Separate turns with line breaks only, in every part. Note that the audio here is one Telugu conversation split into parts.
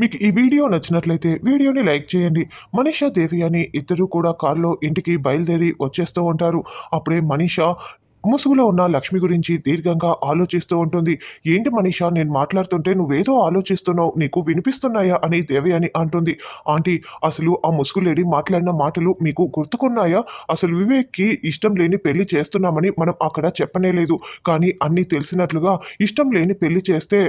మీకు ఈ వీడియో నచ్చినట్లయితే వీడియోని లైక్ చేయండి. మనీషా దేవి అని ఇద్దరు కూడా కారులో ఇంటికి బయలుదేరి వచ్చేస్తూ ఉంటారు. అప్పుడే మనీషా ముసుగులో ఉన్న లక్ష్మి గురించి దీర్ఘంగా ఆలోచిస్తూ ఉంటుంది. ఏంటి మనీషా నేను మాట్లాడుతుంటే నువ్వేదో ఆలోచిస్తున్నావు నీకు వినిపిస్తున్నాయా? అని దేవి అని అంటుంది. ఆంటీ అసలు ఆ ముసుగు లేడీ మాట్లాడిన మాటలు మీకు గుర్తుకున్నాయా? అసలు వివేక్కి ఇష్టం లేని పెళ్ళి చేస్తున్నామని మనం అక్కడ చెప్పనే లేదు కానీ అన్నీ తెలిసినట్లుగా ఇష్టం లేని పెళ్ళి చేస్తే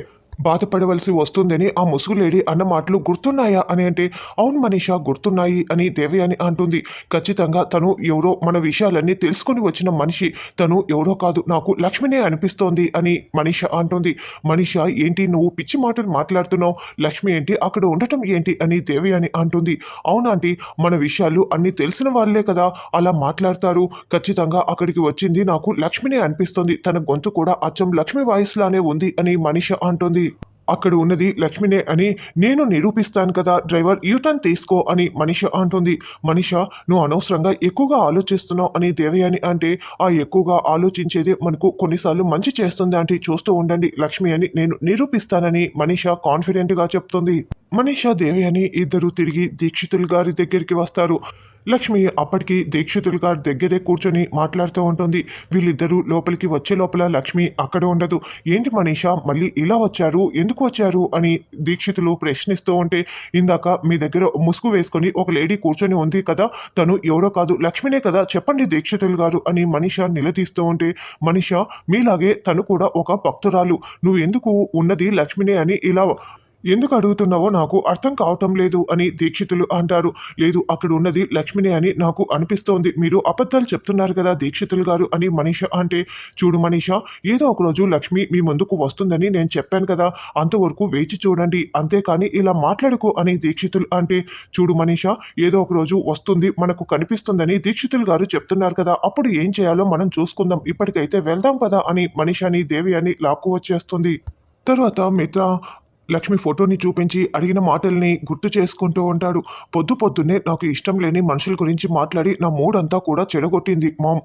బాధపడవలసి వస్తుందని ఆ ముసుగులేడి అన్న మాటలు గుర్తున్నాయా అని అంటే అవును మనీషా గుర్తున్నాయి అని దేవి అని అంటుంది. ఖచ్చితంగా తను ఎవరో మన విషయాలన్నీ తెలుసుకొని వచ్చిన మనిషి తను ఎవరో కాదు నాకు లక్ష్మినే అనిపిస్తోంది అని మనీష అంటుంది. మనీష ఏంటి నువ్వు పిచ్చి మాటలు మాట్లాడుతున్నావు? లక్ష్మి ఏంటి? అక్కడ ఉండటం ఏంటి? అని దేవి అని అంటుంది అవునాంటీ మన విషయాలు అన్ని తెలిసిన వాళ్ళే కదా అలా మాట్లాడతారు. ఖచ్చితంగా అక్కడికి వచ్చింది నాకు లక్ష్మినే అనిపిస్తుంది. తన గొంతు కూడా అచ్చం లక్ష్మి వాయిస్లానే ఉంది అని మనీష అంటుంది. అక్కడ ఉన్నది లక్ష్మినే అని నేను నిరూపిస్తాను కదా డ్రైవర్. యూటర్న్ తీసుకో అని మనిష అంటుంది. మనిష నువ్వు అనవసరంగా ఎక్కువగా ఆలోచిస్తున్నావు అని దేవయాని అంటే ఆ ఎక్కువగా ఆలోచించేది మనకు కొన్నిసార్లు మంచి చేస్తుంది అంటే చూస్తూ ఉండండి లక్ష్మి అని నేను నిరూపిస్తానని మనిష కాన్ఫిడెంట్గా చెప్తుంది. మనిష దేవయాని ఇద్దరు తిరిగి దీక్షితులు గారి దగ్గరికి వస్తారు. లక్ష్మి అప్పటికి దీక్షితులు గారి దగ్గరే కూర్చొని మాట్లాడుతూ ఉంటుంది. వీళ్ళిద్దరూ లోపలికి వచ్చే లోపల లక్ష్మి అక్కడ ఉండదు. ఏంటి మనీషా మళ్ళీ ఇలా వచ్చారు? ఎందుకు వచ్చారు? అని దీక్షితులు ప్రశ్నిస్తూ ఉంటే ఇందాక మీ దగ్గర ముసుగు వేసుకొని ఒక లేడీ కూర్చొని ఉంది కదా తను ఎవరో కాదు లక్ష్మినే కదా చెప్పండి దీక్షితులు గారు అని మనీష నిలదీస్తూ ఉంటే మనీష మీలాగే తను కూడా ఒక భక్తురాలు. నువ్వు ఎందుకు ఉన్నది లక్ష్మినే అని ఇలా ఎందుకు అడుగుతున్నావో నాకు అర్థం కావటం లేదు అని దీక్షితులు అంటారు. లేదు అక్కడ ఉన్నది లక్ష్మిని అని నాకు అనిపిస్తోంది. మీరు అబద్ధాలు చెప్తున్నారు కదా దీక్షితులు గారు అని మనీష అంటే చూడు మనీష ఏదో ఒకరోజు లక్ష్మి మీ ముందుకు వస్తుందని నేను చెప్పాను కదా అంతవరకు వేచి చూడండి అంతేకాని ఇలా మాట్లాడుకు అని దీక్షితులు అంటే చూడు మనీష ఏదో ఒకరోజు వస్తుంది మనకు కనిపిస్తుందని దీక్షితులు గారు చెప్తున్నారు కదా అప్పుడు ఏం చేయాలో మనం చూసుకుందాం ఇప్పటికైతే వెళ్దాం కదా అని మనీషాని దేవి అని లాక్కు వచ్చేస్తుంది. తర్వాత మిత్ర లక్ష్మి ఫోటోని చూపించి అడిగిన మాటల్ని గుర్తు చేసుకుంటూ ఉంటాడు. పొద్దు పొద్దున్నే నాకు ఇష్టం లేని మనుషుల గురించి మాట్లాడి నా మూడంతా కూడా చెడగొట్టింది మామ్.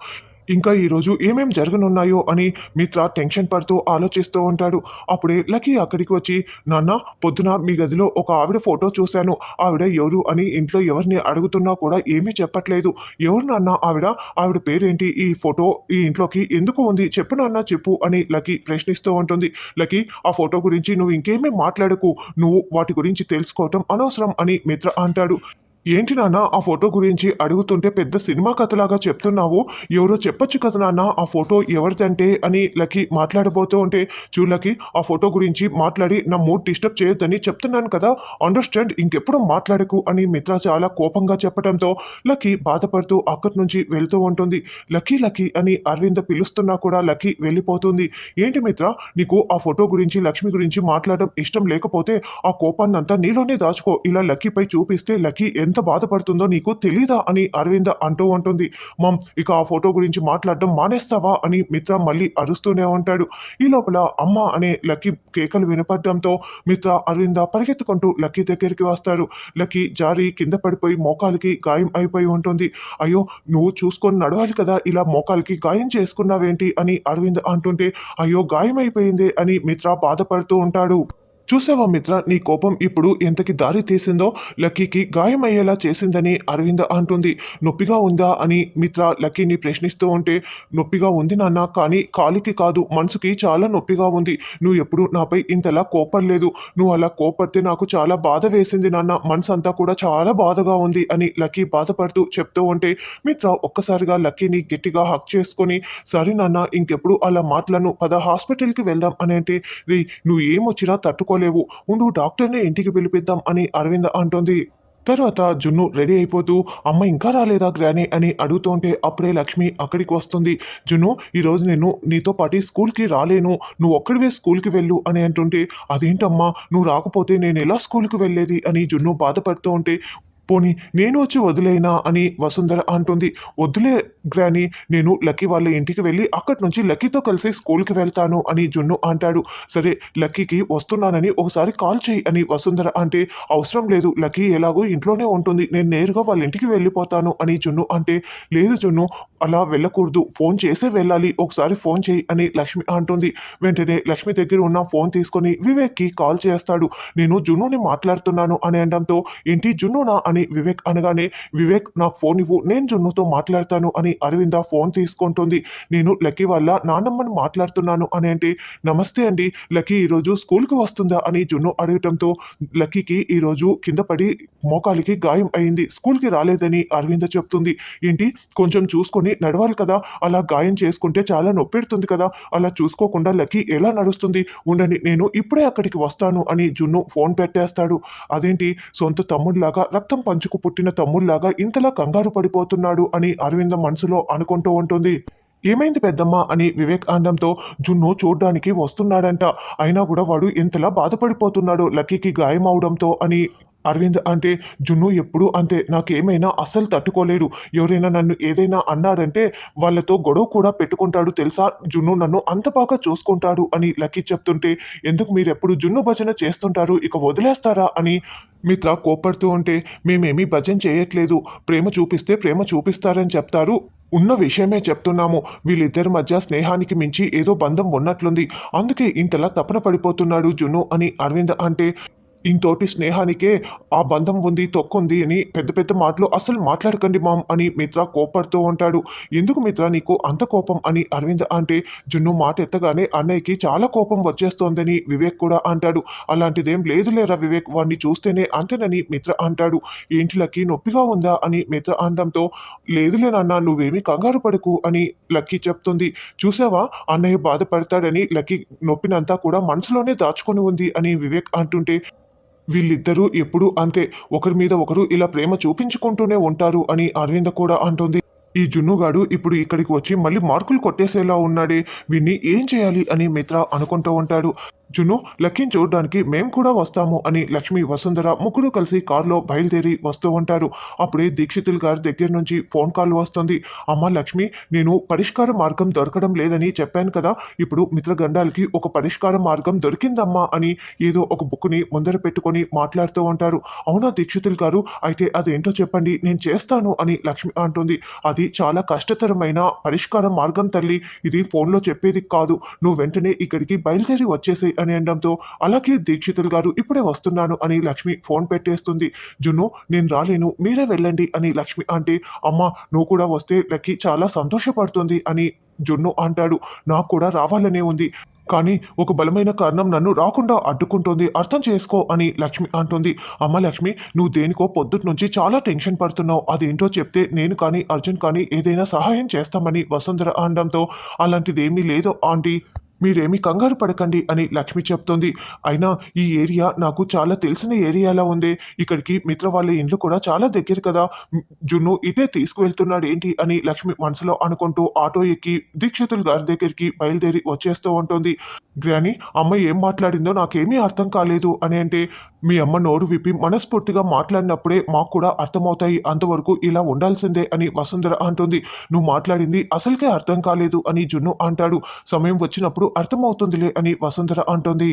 ఇంకా ఈరోజు ఏమేం జరగనున్నాయో అని మిత్ర టెన్షన్ పడుతూ ఆలోచిస్తూ ఉంటాడు. అప్పుడే లక్కీ అక్కడికి వచ్చి నాన్న పొద్దున మీ గదిలో ఒక ఆవిడ ఫోటో చూశాను. ఆవిడ ఎవరు అని ఇంట్లో ఎవరిని అడుగుతున్నా కూడా ఏమీ చెప్పట్లేదు. ఎవరు నాన్న ఆవిడ? ఆవిడ పేరేంటి? ఈ ఫోటో ఈ ఇంట్లోకి ఎందుకు ఉంది? చెప్పు నాన్న చెప్పు అని లక్కీ ప్రశ్నిస్తూ ఉంటుంది. లక్కీ ఆ ఫోటో గురించి నువ్వు ఇంకేమీ మాట్లాడకు. నువ్వు వాటి గురించి తెలుసుకోవటం అనవసరం అని మిత్ర అంటాడు. ఏంటి నాన్న ఆ ఫోటో గురించి అడుగుతుంటే పెద్ద సినిమా కథలాగా చెప్తున్నావు. ఎవరో చెప్పొచ్చు కదా నాన్న ఆ ఫోటో ఎవరిదంటే అని లకి మాట్లాడబోతూ ఉంటే చూలకి ఆ ఫోటో గురించి మాట్లాడి నా మూడ్ డిస్టర్బ్ చేయొద్దని చెప్తున్నాను కదా. అండర్స్టాండ్? ఇంకెప్పుడు మాట్లాడకు అని మిత్ర చాలా కోపంగా చెప్పడంతో లకి బాధపడుతూ అక్కడి నుంచి వెళ్తూ ఉంటుంది. లక్కీ లక్కీ అని అరవింద పిలుస్తున్నా కూడా లక్కీ వెళ్ళిపోతుంది. ఏంటి మిత్ర నీకు ఆ ఫోటో గురించి లక్ష్మి గురించి మాట్లాడడం ఇష్టం లేకపోతే ఆ కోపాన్ని అంతా నీలోనే దాచుకో. ఇలా లక్కీపై చూపిస్తే లక్కీ ఎంత ఎంత బాధపడుతుందో నీకు తెలీదా అని అరవింద అంటూ ఉంటుంది. మమ్ ఇక ఆ ఫోటో గురించి మాట్లాడడం మానేస్తావా? అని మిత్ర మళ్ళీ అరుస్తూనే ఉంటాడు. ఈ లోపల అమ్మ అనే లక్కీ కేకలు వినపడడంతో మిత్ర అరవింద పరిగెత్తుకుంటూ లక్కీ దగ్గరికి వస్తారు. లక్కీ జారి కింద పడిపోయి మోకాలికి గాయం అయిపోయి ఉంటుంది. అయ్యో నువ్వు చూసుకొని నడవాలి కదా ఇలా మోకాలికి గాయం చేసుకున్నావేంటి? అని అరవింద్ అంటుంటే అయ్యో గాయం అయిపోయిందే అని మిత్ర బాధపడుతూ ఉంటాడు. చూసావా మిత్ర నీ కోపం ఇప్పుడు ఎంతకి దారి తీసిందో లక్కీకి గాయమయ్యేలా చేసిందని అరవింద అంటుంది. నొప్పిగా ఉందా అని మిత్ర లక్కీని ప్రశ్నిస్తూ ఉంటే నొప్పిగా ఉంది నాన్న కానీ కాలికి కాదు మనసుకి చాలా నొప్పిగా ఉంది. నువ్వు ఎప్పుడు నాపై ఇంతలా కోపడలేదు. నువ్వు అలా కోపడితే నాకు చాలా బాధ వేసింది నాన్న మనసు అంతా కూడా చాలా బాధగా ఉంది అని లక్కీ బాధపడుతూ చెప్తూ ఉంటే మిత్ర ఒక్కసారిగా లక్కీని గట్టిగా హక్ చేసుకొని సరే నాన్న ఇంకెప్పుడు అలా మాటలను పద హాస్పిటల్కి వెళ్దాం అని అంటే రే నువ్వు ఏమొచ్చినా తట్టుకోలేవు. ఉండు డాక్టర్ని ఇంటికి పిలిపిద్దాం అని అరవింద అంటుంది. తర్వాత జున్ను రెడీ అయిపోతూ అమ్మ ఇంకా రాలేదా గ్రాని? అని అడుగుతుంటే అప్పుడే లక్ష్మి అక్కడికి వస్తుంది. జున్ను ఈరోజు నేను నీతో పాటు స్కూల్కి రాలేను. నువ్వు ఒక్కడివే స్కూల్కి వెళ్ళు అని అంటుంటే అదేంటమ్మా? నువ్వు రాకపోతే నేను ఎలా స్కూల్కి వెళ్ళేది? అని జున్ను బాధపడుతూ ఉంటే పోనీ నేను వచ్చి వదిలేనా అని వసుంధర అంటుంది. వద్దులే గ్రాని నేను లక్కీ వాళ్ళ ఇంటికి వెళ్ళి అక్కడి నుంచి లక్కీతో కలిసి స్కూల్కి వెళ్తాను అని జున్ను అంటాడు. సరే లక్కీకి వస్తున్నానని ఒకసారి కాల్ చేయి అని వసుంధర అంటే అవసరం లేదు లక్కీ ఎలాగో ఇంట్లోనే ఉంటుంది నేను నేరుగా వాళ్ళ ఇంటికి వెళ్ళిపోతాను అని జున్ను అంటే లేదు జున్ను అలా వెళ్ళకూడదు ఫోన్ చేసే వెళ్ళాలి ఒకసారి ఫోన్ చేయి అని లక్ష్మి అంటుంది. వెంటనే లక్ష్మి దగ్గర ఉన్న ఫోన్ తీసుకొని వివేక్కి కాల్ చేస్తాడు. నేను జున్నుని మాట్లాడుతున్నాను అని అనడంతో ఏంటి జున్నునా అని అని వివేక్ అనగానే వివేక్ నాకు ఫోన్ ఇవ్వు. నేను జున్నుతో మాట్లాడతాను అని అరవింద ఫోన్ తీసుకుంటుంది. నేను లక్కీ వల్ల నానమ్మని మాట్లాడుతున్నాను అని అంటే నమస్తే అండి లక్కీ ఈరోజు స్కూల్కి వస్తుందా అని జున్ను అడగటంతో లక్కీకి ఈరోజు కింద పడి మోకాలికి గాయం అయింది. స్కూల్కి రాలేదని అరవింద చెప్తుంది. ఏంటి కొంచెం చూసుకొని నడవాలి కదా. అలా గాయం చేసుకుంటే చాలా నొప్పెడుతుంది కదా. అలా చూసుకోకుండా లక్కీ ఎలా నడుస్తుంది? ఉండని నేను ఇప్పుడే అక్కడికి వస్తాను అని జున్ను ఫోన్ పెట్టేస్తాడు. అదేంటి సొంత తమ్ముడిలాగా రక్తం పంచుకు పుట్టిన తమ్ముళ్ళాగా ఇంతలా కంగారు పడిపోతున్నాడు అని అరవింద మనసులో అనుకుంటూ ఉంటుంది. ఏమైంది పెద్దమ్మ అని వివేక్ ఆనందంతో జున్ను చూడ్డానికి వస్తున్నాడంట. అయినా కూడా వాడు ఎంతలా బాధపడిపోతున్నాడు లక్కీకి గాయం అవడంతో అని అరవింద్ అంటే జున్ను ఎప్పుడు అంతే నాకేమైనా అస్సలు తట్టుకోలేడు. ఎవరైనా నన్ను ఏదైనా అన్నాడంటే వాళ్ళతో గొడవ కూడా పెట్టుకుంటాడు తెలుసా? జున్ను నన్ను అంత బాగా చూసుకుంటాడు అని లక్కీ చెప్తుంటే ఎందుకు మీరు ఎప్పుడు జున్ను భజన చేస్తుంటారు? ఇక వదిలేస్తారా? అని మిత్ర కోపడుతూ ఉంటే మేమేమీ భజన చేయట్లేదు. ప్రేమ చూపిస్తే ప్రేమ చూపిస్తారని చెప్తారు. ఉన్న విషయమే చెప్తున్నాము. వీళ్ళిద్దరి మధ్య స్నేహానికి మించి ఏదో బంధం ఉన్నట్లుంది. అందుకే ఇంతలా తపన పడిపోతున్నాడు జున్ను అని అరవింద్ అంటే ఇంతోటి స్నేహానికే ఆ బంధం ఉంది తొక్కుంది అని పెద్ద పెద్ద మాటలు అసలు మాట్లాడకండి మామ్ అని మిత్ర కోపడుతూ ఉంటాడు. ఎందుకు మిత్ర నీకు అంత కోపం అని అరవింద్ అంటే జున్ను మాట ఎత్తగానే అన్నయ్యకి చాలా కోపం వచ్చేస్తోందని వివేక్ కూడా అంటాడు. అలాంటిదేం లేదులేరా వివేక్ వాడిని చూస్తేనే అంతేనని మిత్ర అంటాడు. ఏంటి లక్కీ నొప్పిగా ఉందా అని మిత్ర అనడంతో లేదులేనన్న నువ్వేమీ కంగారు పడకు అని లక్కీ చెప్తుంది. చూసావా అన్నయ్య బాధపడతాడని లక్కీ నొప్పినంతా కూడా మనసులోనే దాచుకొని ఉంది అని వివేక్ అంటుంటే వీళ్ళిద్దరూ ఎప్పుడూ అంతే. ఒకరి మీద ఒకరు ఇలా ప్రేమ చూపించుకుంటూనే ఉంటారు అని అరవింద కూడా అంటుంది. ఈ జున్నుగాడు ఇప్పుడు ఇక్కడికి వచ్చి మళ్ళీ మార్కులు కొట్టేసేలా ఉన్నాడే. వీణ్ణి ఏం చేయాలి అని మిత్ర అనుకుంటూ ఉంటాడు. జున్ను లక్కీని చూడడానికి మేము కూడా వస్తాము అని లక్ష్మి వసుంధర ముగ్గురు కలిసి కారులో బయలుదేరి వస్తూ ఉంటారు. అప్పుడే దీక్షితులు గారి దగ్గర నుంచి ఫోన్ కాల్ వస్తుంది. అమ్మ లక్ష్మి నేను పరిష్కార మార్గం దొరకడం లేదని చెప్పాను కదా. ఇప్పుడు మిత్రగండాలకి ఒక పరిష్కార మార్గం దొరికిందమ్మా అని ఏదో ఒక బుక్ని ముందర పెట్టుకొని మాట్లాడుతూ ఉంటారు. అవునా దీక్షితులు గారు? అయితే అదేంటో చెప్పండి నేను చేస్తాను అని లక్ష్మి అంటుంది. అది చాలా కష్టతరమైన పరిష్కార మార్గం తల్లి ఇది ఫోన్లో చెప్పేది కాదు. నువ్వు వెంటనే ఇక్కడికి బయలుదేరి వచ్చేసి అని అనడంతో అలాగే దీక్షితులు గారు ఇప్పుడే వస్తున్నాను అని లక్ష్మి ఫోన్ పెట్టేస్తుంది. జున్ను నేను రాలేను మీరే వెళ్ళండి అని లక్ష్మి అంటే అమ్మ నువ్వు కూడా వస్తే లక్కి చాలా సంతోషపడుతుంది అని జున్ను అంటాడు. నాకు కూడా రావాలనే ఉంది. కానీ ఒక బలమైన కారణం నన్ను రాకుండా అడ్డుకుంటోంది. అర్థం చేసుకో అని లక్ష్మి అంటుంది. అమ్మ లక్ష్మి నువ్వు దేనికో పొద్దుటి నుంచి చాలా టెన్షన్ పడుతున్నావు. అదేంటో చెప్తే నేను కానీ అర్జున్ కానీ ఏదైనా సహాయం చేస్తామని వసుంధర అనడంతో అలాంటిదేమీ లేదో లేదు ఆంటీ. మీరేమీ కంగారు పడకండి అని లక్ష్మి చెప్తోంది. అయినా ఈ ఏరియా నాకు చాలా తెలిసిన ఏరియాలా ఉంది. ఇక్కడికి మిత్ర వాళ్ళ ఇండ్లు కూడా చాలా దగ్గర కదా. జున్ను ఇటే తీసుకువెళ్తున్నాడు ఏంటి అని లక్ష్మి మనసులో అనుకుంటూ ఆటో ఎక్కి దీక్షితులు గారి దగ్గరికి బయలుదేరి వచ్చేస్తూ ఉంటుంది. గ్రాని అమ్మ ఏం మాట్లాడిందో నాకేమీ అర్థం కాలేదు అని అంటే మీ అమ్మ నోరు విప్పి మనస్ఫూర్తిగా మాట్లాడినప్పుడే మాకు కూడా అర్థమవుతాయి. అంతవరకు ఇలా ఉండాల్సిందే అని వసుంధర అంటుంది. నువ్వు మాట్లాడింది అసలుకే అర్థం కాలేదు అని జున్ను అంటాడు. సమయం వచ్చినప్పుడు అర్థమవుతుందిలే అని వసుంధర అంటుంది.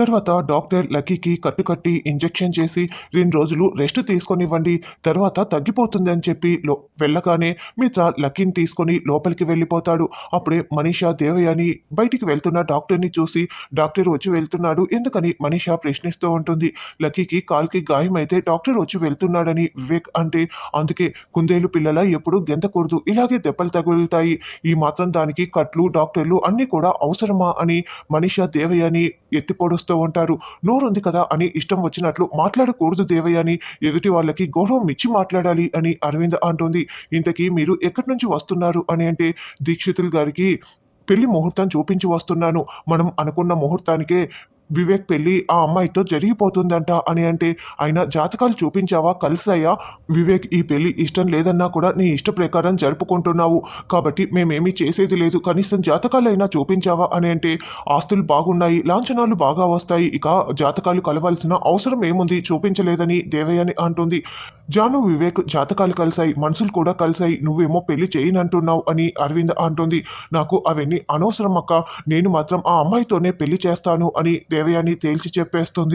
తర్వాత డాక్టర్ లక్కీకి కట్టుకట్టి ఇంజెక్షన్ చేసి రెండు రోజులు రెస్ట్ తీసుకొనివ్వండి తర్వాత తగ్గిపోతుంది అని చెప్పి లో వెళ్ళగానే మిత్ర లక్కీని తీసుకొని లోపలికి వెళ్ళిపోతాడు. అప్పుడే మనీషా దేవయాని బయటికి వెళ్తున్న డాక్టర్ని చూసి డాక్టర్ వచ్చి వెళ్తున్నాడు ఎందుకని మనీషా ప్రశ్నిస్తూ ఉంటుంది. లక్కీకి కాల్కి గాయం అయితే డాక్టర్ వచ్చి వెళ్తున్నాడని వివేక్ అంటే అందుకే కుందేలు పిల్లల ఎప్పుడు గెంతకూడదు ఇలాగే దెబ్బలు తగులుతాయి. ఈ మాత్రం దానికి కట్లు డాక్టర్లు అన్నీ కూడా అవసరమా అని మనీషా దేవయాని ఎత్తి పొడుస్తూ ఉంటారు. నోరుంది కదా అని ఇష్టం వచ్చినట్లు మాట్లాడకూడదు దేవయ్య అని ఎదుటి వాళ్ళకి గౌరవం ఇచ్చి మాట్లాడాలి అని అరవింద అంటుంది. ఇంతకీ మీరు ఎక్కడి నుంచి వస్తున్నారు అని అంటే దీక్షితులు గారికి పెళ్ళి ముహూర్తం చూపించి వస్తున్నాను. మనం అనుకున్న ముహూర్తానికే వివేక్ పెళ్ళి ఆ అమ్మాయితో జరిగిపోతుందంట అని అంటే ఆయన జాతకాలు చూపించావా? కలిసాయా? వివేక్ ఈ పెళ్ళి ఇష్టం లేదన్నా కూడా నీ ఇష్ట ప్రకారం జరుపుకుంటున్నావు. కాబట్టి మేమేమీ చేసేది లేదు. కనీసం జాతకాలైనా చూపించావా? అని అంటే ఆస్తులు బాగున్నాయి లాంఛనాలు బాగా వస్తాయి. ఇక జాతకాలు కలవాల్సిన అవసరం ఏముంది? చూపించలేదని దేవయ్యని అంటుంది. జాను వివేక్ జాతకాలు కలిసాయి. మనసులు కూడా కలిసాయి. నువ్వేమో పెళ్ళి చేయనంటున్నావు అని అరవింద్ అంటుంది. నాకు అవన్నీ అనవసరం అక్క. నేను మాత్రం ఆ అమ్మాయితోనే పెళ్ళి చేస్తాను అని దేవయాని తేల్చి చెప్పేస్తుంది.